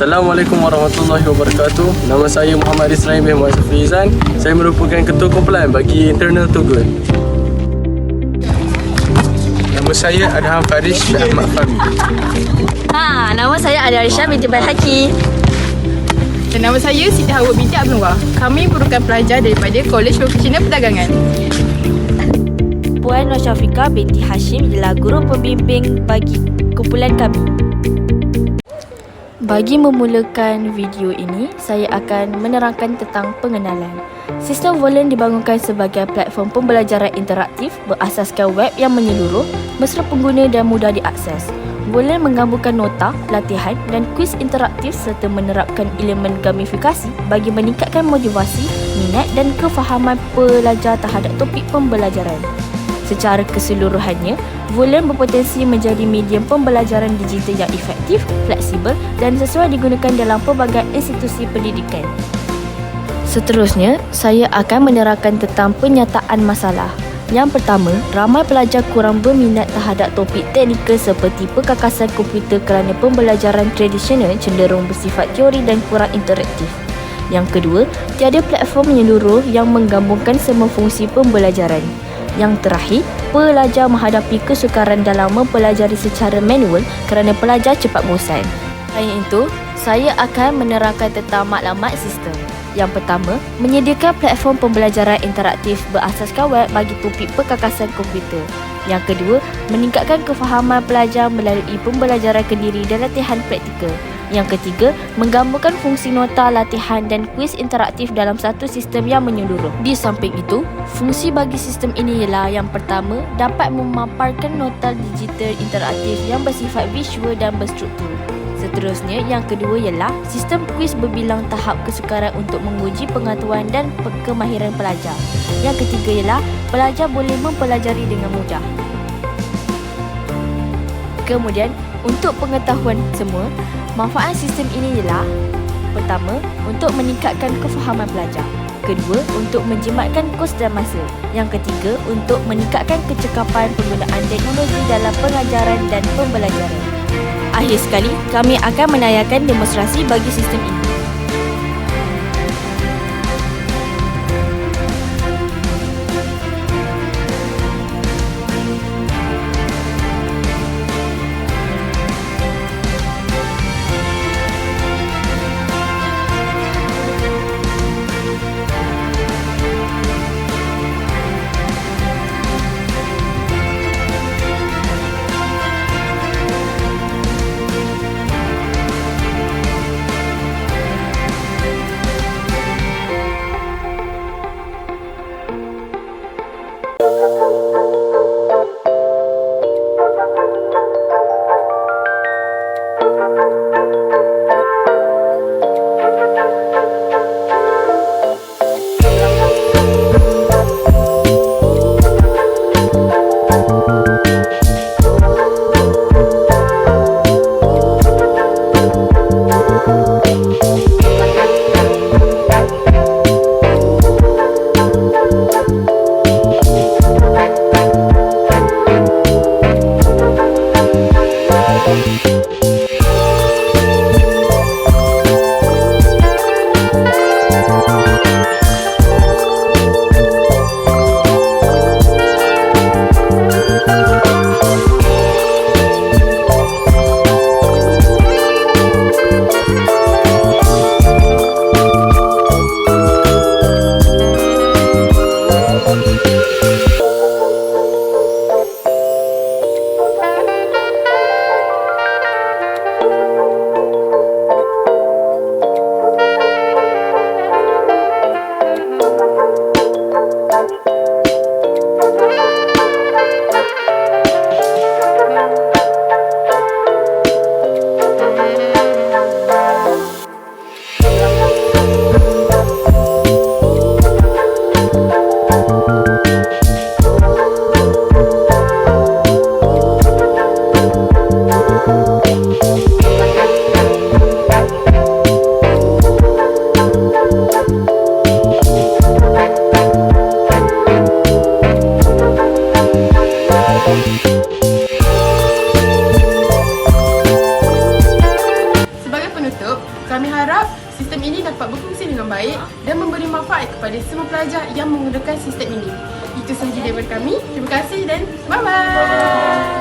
Assalamualaikum warahmatullahi wabarakatuh. Nama saya Muhammad Ismail bin Muhammad Safrizan. Saya merupakan ketua kumpulan bagi internal Tugul. Nama saya Adham Faris bin Ahmad Fahmi. Ha, nama saya Adi Arisha binti Baihaki. Dan nama saya Siti Hawa binti Abdul Wah. Kami merupakan pelajar daripada Kolej Profesional Perdagangan. Puan Nur Syafika binti Hashim ialah guru pembimbing bagi kumpulan kami. Bagi memulakan video ini, saya akan menerangkan tentang pengenalan. Sistem Volen dibangunkan sebagai platform pembelajaran interaktif berasaskan web yang menyeluruh, mesra pengguna dan mudah diakses. Volen menggabungkan nota, latihan dan kuis interaktif serta menerapkan elemen gamifikasi bagi meningkatkan motivasi, minat dan kefahaman pelajar terhadap topik pembelajaran. Secara keseluruhannya, Volen berpotensi menjadi medium pembelajaran digital yang efektif, fleksibel dan sesuai digunakan dalam pelbagai institusi pendidikan. Seterusnya, saya akan menerangkan tentang penyataan masalah. Yang pertama, ramai pelajar kurang berminat terhadap topik teknikal seperti perkakasan komputer kerana pembelajaran tradisional cenderung bersifat teori dan kurang interaktif. Yang kedua, tiada platform menyeluruh yang menggabungkan semua fungsi pembelajaran. Yang terakhir, pelajar menghadapi kesukaran dalam mempelajari secara manual kerana pelajar cepat bosan. Selain itu, saya akan menerangkan tentang maklumat sistem. Yang pertama, menyediakan platform pembelajaran interaktif berasaskan web bagi topik perkakasan komputer. Yang kedua, meningkatkan kefahaman pelajar melalui pembelajaran kendiri dan latihan praktikal. Yang ketiga, menggabungkan fungsi nota, latihan dan kuis interaktif dalam satu sistem yang menyeluruh. Di samping itu, fungsi bagi sistem ini ialah yang pertama, dapat memaparkan nota digital interaktif yang bersifat visual dan berstruktur. Seterusnya, yang kedua ialah sistem kuis berbilang tahap kesukaran untuk menguji pengetahuan dan kemahiran pelajar. Yang ketiga ialah pelajar boleh mempelajari dengan mudah. Kemudian, untuk pengetahuan semua, manfaat sistem ini ialah Pertama, untuk meningkatkan kefahaman pelajar. Kedua, untuk menjimatkan kos dan masa. Yang ketiga, untuk meningkatkan kecekapan penggunaan teknologi dalam pengajaran dan pembelajaran. Akhir sekali, kami akan menayangkan demonstrasi bagi sistem ini. Dapat berfungsi dengan baik dan memberi manfaat kepada semua pelajar yang menggunakan sistem ini. Itu sahaja daripada kami. Terima kasih dan bye-bye.